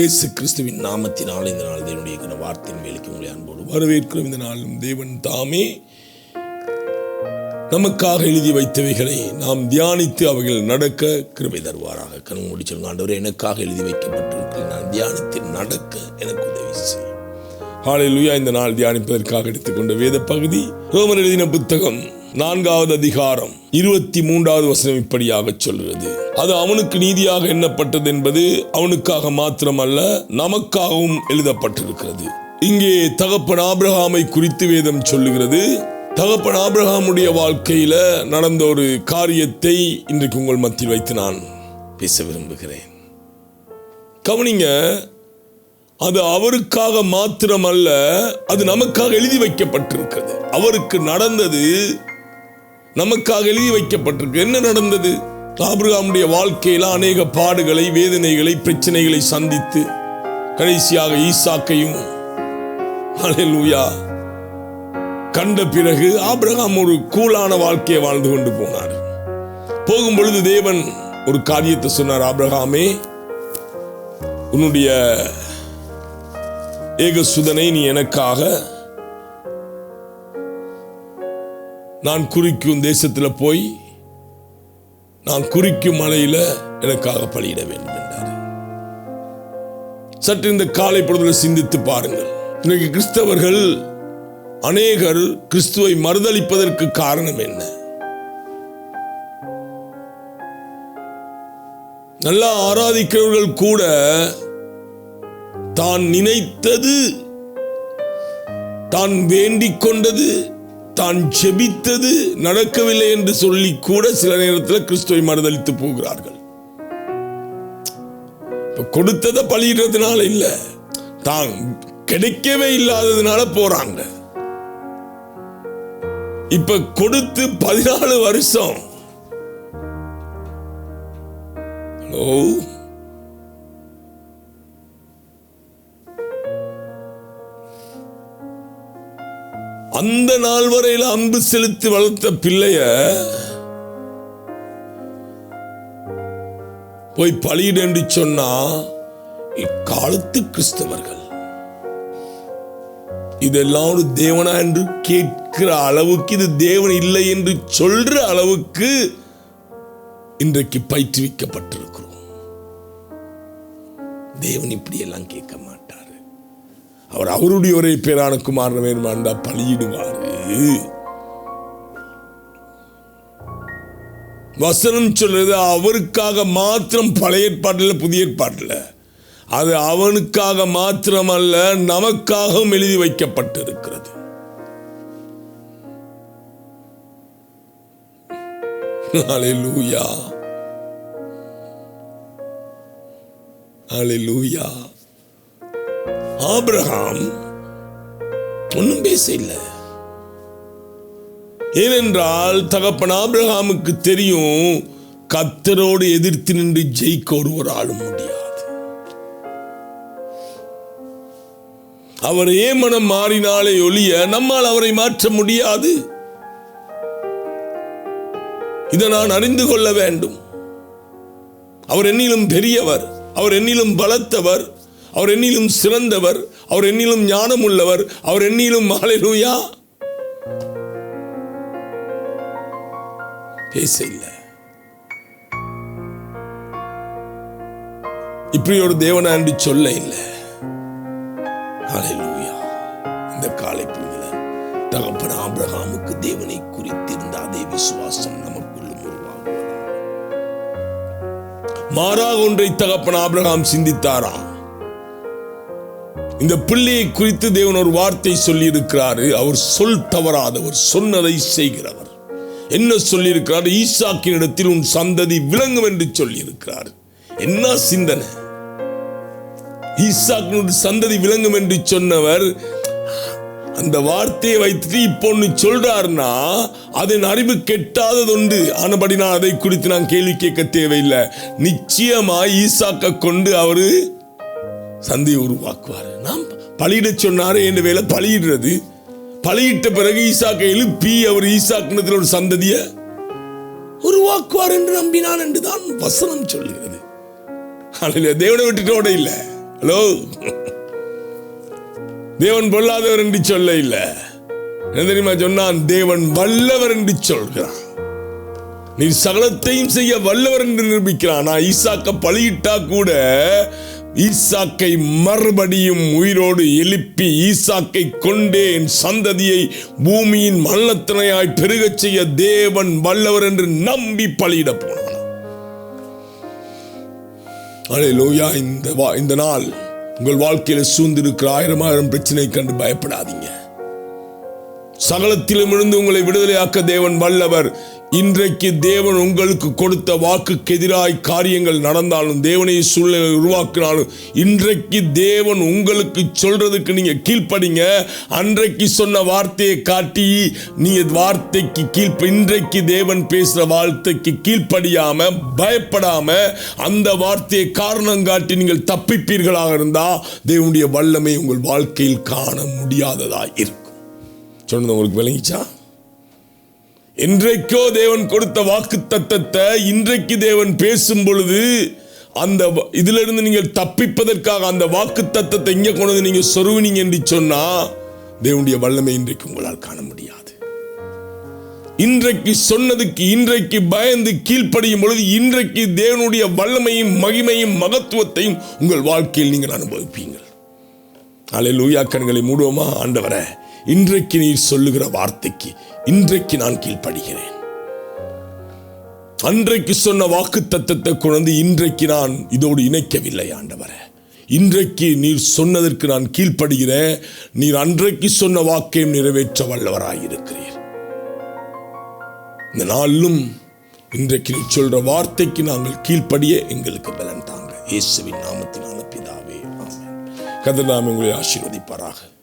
இயேசு கிறிஸ்துவின் நாமத்தினால் இந்த நாள் தேவனுடைய வார்த்தையின் வேலைக்கு உங்களை அன்போடு வரவேற்கிறோம். இந்த நாளும் தேவன் தாமே நமக்காக எழுதி வைத்தவைகளை நாம் தியானித்து அவைகள் நடக்க கிருபை தருவாராக. கண் மூடி சொல்லுங்க ஆண்டவரே எனக்காக எழுதி வைக்கப்பட்டிருக்கிறேன் நான் தியானித்து நடக்க எனக்கு உதவி செய்யும் ஹalleluya இந்த நாள் தியானிப்பதற்காக எடுத்துக்கொண்ட வேத பகுதி ரோமர் எழுதின புத்தகம் நான்காவது அதிகாரம் இருபத்தி மூன்றாவது வசனம் இப்படியாக சொல்கிறது அது அவனுக்கு நீதியாக எண்ணப்பட்டது என்பது அவனுக்காக மாத்திரமல்ல நமக்காகவும் எழுதப்பட்டிருக்கிறது. இங்கே தகப்பன் ஆபிரகாமை குறித்து வேதம் சொல்லுகிறது. தகப்பன் ஆபிரகாமுடைய வாழ்க்கையில நடந்த ஒரு காரியத்தை இன்றைக்கு உங்கள் மத்தியில் வைத்து நான் பேச விரும்புகிறேன். கவனிங்க அது அவருக்காக மாத்திரமல்ல அது நமக்காக எழுதி வைக்கப்பட்டிருக்கிறது. அவருக்கு நடந்தது நமக்காக எழுதி வைக்கப்பட்டிருக்கு. என்ன நடந்தது? ஆபிரகாமுடைய வாழ்க்கையில அநேக பாடுகளை வேதனைகளை பிரச்சனைகளை சந்தித்து கடைசியாக ஈசாக்கையும் ஹalleluya கண்ட பிறகு ஆபிரகாம் ஒரு கூலான வாழ்க்கையை வாழ்ந்து கொண்டு போனார். போகும் பொழுது தேவன் ஒரு காரியத்தை சொன்னார் ஆபிரகாமே உன்னுடைய ஏகசுதனை நீ எனக்காக நான் குறிக்கும் தேசத்தில் போய் நான் குறிக்கும் மலையில எனக்காக பலியிட வேண்டும் என்றார். சற்று இந்த காலை பொழுதுல சிந்தித்து பாருங்கள். இன்றைக்கு கிறிஸ்தவர்கள் அநேகர் கிறிஸ்துவை மறுதளிப்பதற்கு காரணம் என்ன? நல்லா ஆராதிக்கிறவர்கள் கூட தான் நினைத்தது தான் வேண்டிக் கொண்டது தான் செபித்தது நடக்கவில்லை என்று சொல்லி கூட சில நேரத்தில் கிறிஸ்துவை மறுதளித்து போகிறார்கள். கொடுத்ததை பழியிடுறதுனால இல்ல தான் கிடைக்கவே இல்லாததுனால போறாங்க. இப்ப கொடுத்து பதினாலு வருஷம். ஹலோ? அந்த நாள் வரையில் அன்பு செலுத்தி வளர்த்த பிள்ளைய போய் பழியிடு என்று சொன்னா இக்காலத்து கிறிஸ்தவர்கள். இதெல்லாம் ஒரு தேவனா என்று கேட்கிற அளவுக்கு இது தேவன் இல்லை என்று சொல்ற அளவுக்கு இன்றைக்கு பயிற்றுவிக்கப்பட்டிருக்கிறோம். தேவன் இப்படி எல்லாம் கேட்க மாட்டார். அவர் அவருடைய ஒரே பேரான குமாரன் வேணுமாண்டா பலியிடுவார் வசனம் சொல்றது அவருக்காக மாத்திரம் பழைய ஏற்பாட்டில் புதிய ஏற்பாட்டில் அது அவனுக்காக மாத்திரமல்ல நமக்காகவும் எழுதி வைக்கப்பட்டிருக்கிறது Hallelujah. Hallelujah. ஆபிரகாம் ஒன்றும் பேச இல்லை ஏனென்றால் தகப்பன் ஆபிரகாமுக்கு தெரியும் கத்தரோடு எதிர்த்து நின்று ஜெயிக்க ஒருவராலும் முடியாது. அவர் ஏமனம் மாறினாலே ஒழிய நம்மால் அவரை மாற்ற முடியாது. இதை நான் அறிந்து கொள்ள வேண்டும். அவர் என்னிலும் பெரியவர் அவர் என்னிலும் பலத்தவர். அவர் என்னிலும் சிறந்தவர் அவர் என்னிலும் ஞானம் உள்ளவர் அவர் என்னிலும் மாலையா பேச இல்லை இப்படி ஒரு தேவனா என்று சொல்ல இல்லை. ஹalleluya. இந்த காலை பொழுதுல தகப்பன் ஆபிரகாமுக்கு தேவனை குறித்திருந்த அதே விசுவாசம் நமக்குள்ளும் உருவாகுவதா மாறாக ஒன்றை தகப்பன் ஆபிரகாம் சிந்தித்தாராம். இந்த பிள்ளையை குறித்து தேவன் ஒரு வார்த்தை சொல்லியிருக்கிறாரு. அவர் சொல் தவறாதவர் சொன்னதை செய்கிறவர். என்ன சொல்லியிருக்கிறார்? ஈசாக்கின் இடத்தில் உன் சந்ததி விளங்கும் என்று சொல்லியிருக்கிறார். என்ன சிந்தனை? ஈசாக்கினுடைய சந்ததி விளங்கும் என்று சொன்னவர் அந்த வார்த்தையை வைத்துட்டு இப்போ ஒன்று சொல்றாருன்னா அதன் அறிவு கெட்டாததுண்டு. ஆனபடி நான் அதை குறித்து நான் கேள்வி கேட்க தேவையில்லை. நிச்சயமாய் ஈசாக்க கொண்டு அவரு சந்தையை உருவாக்குவார். நாம் பழியிட சொன்னாரே என்ற வேலை பழியிடுறது பழியிட்ட பிறகு ஈசாக்கை எழுப்பி அவர் ஈசாக்கினத்தில் ஒரு சந்ததியை உருவாக்குவார் என்று நம்பினான் என்று தான் வசனம் சொல்லுகிறது. அல்ல தேவனை விட்டுட்டு ஓட இல்லை. ஹலோ தேவன் பொல்லாதவர் என்று சொல்ல இல்லை. என்ன தெரியுமா சொன்னான்? தேவன் வல்லவர் என்று சொல்கிறான். நீ சகலத்தையும் செய்ய வல்லவர் என்று நிரூபிக்கிறான். நான் ஈசாக்க பழியிட்டா கூட ஈசாக்கை மறுபடியும் உயிரோடு எழுப்பி ஈசாக்கை கொண்டே என் சந்ததியை பூமியின் மல்லத்தினையாய் பெருகச் செய்ய தேவன் வல்லவர் என்று நம்பி பலியிட போனான். லோயா இந்த வா- இந்த நாள் உங்கள் வாழ்க்கையில சூழ்ந்திருக்கிற ஆயிரம் ஆயிரம் பிரச்சனை கண்டு பயப்படாதீங்க. சகலத்திலும் இருந்து உங்களை விடுதலையாக்க தேவன் வல்லவர். இன்றைக்கு தேவன் உங்களுக்கு கொடுத்த வாக்குக்கு எதிராய் காரியங்கள் நடந்தாலும் தேவனை சூழ்நிலை உருவாக்கினாலும் இன்றைக்கு தேவன் உங்களுக்கு சொல்றதுக்கு நீங்க கீழ்ப்படிங்க. அன்றைக்கு சொன்ன வார்த்தையை காட்டி நீங்க வார்த்தைக்கு கீழ்ப்ப இன்றைக்கு தேவன் பேசுற வார்த்தைக்கு கீழ்ப்படியாம பயப்படாம அந்த வார்த்தையை காரணம் காட்டி நீங்கள் தப்பிப்பீர்களாக இருந்தா தேவனுடைய வல்லமை உங்கள் வாழ்க்கையில் காண முடியாததா இருக்கும். சொன்னது உங்களுக்கு விளங்கிச்சா? இன்றைக்கோ தேவன் கொடுத்த வாக்கு தத்தத்தை இன்றைக்கு தேவன் பேசும் பொழுது அந்த வ- இதிலிருந்து நீங்கள் தப்பிப்பதற்காக அந்த வாக்கு தத்தத்தை இங்கே கொண்டு வந்து சொருவினீங்க என்று சொன்னால் தேவனுடைய வல்லமை இன்றைக்கு உங்களால் காண முடியாது. இன்றைக்கு சொன்னதுக்கு இன்றைக்கு பயந்து கீழ்ப்படியும் பொழுது இன்றைக்கு தேவனுடைய வல்லமையும் மகிமையும் மகத்துவத்தையும் உங்கள் வாழ்க்கையில் நீங்கள் அனுபவிப்பீங்கள். அலை லூயா கண்களை மூடுவோமா ஆண்டவரை? இன்றைக்கு நீர் சொல்லுகிற வார்த்தைக்கு இன்றைக்கு நான் கீழ்ப்படுகிறேன். அன்றைக்கு சொன்ன வாக்கு தத்தத்தை குழந்தை இன்றைக்கு நான் இதோடு இணைக்கவில்லை ஆண்டவரே. இன்றைக்கு நீர் சொன்னதற்கு நான் கீழ்ப்படுகிறேன். நீர் அன்றைக்கு சொன்ன வாக்கையும் நிறைவேற்ற வல்லவராயிருக்கிறீர் இந்த நாளிலும் இன்றைக்கு நீ சொல்ற வார்த்தைக்கு நாங்கள் கீழ்ப்படிய எங்களுக்கு பலன் தாங்க. இயேசுவின் நாமத்தினால பிதாவே ஆமென். கதிர் நாம உங்களை ஆசீர்வதிப்பாராக.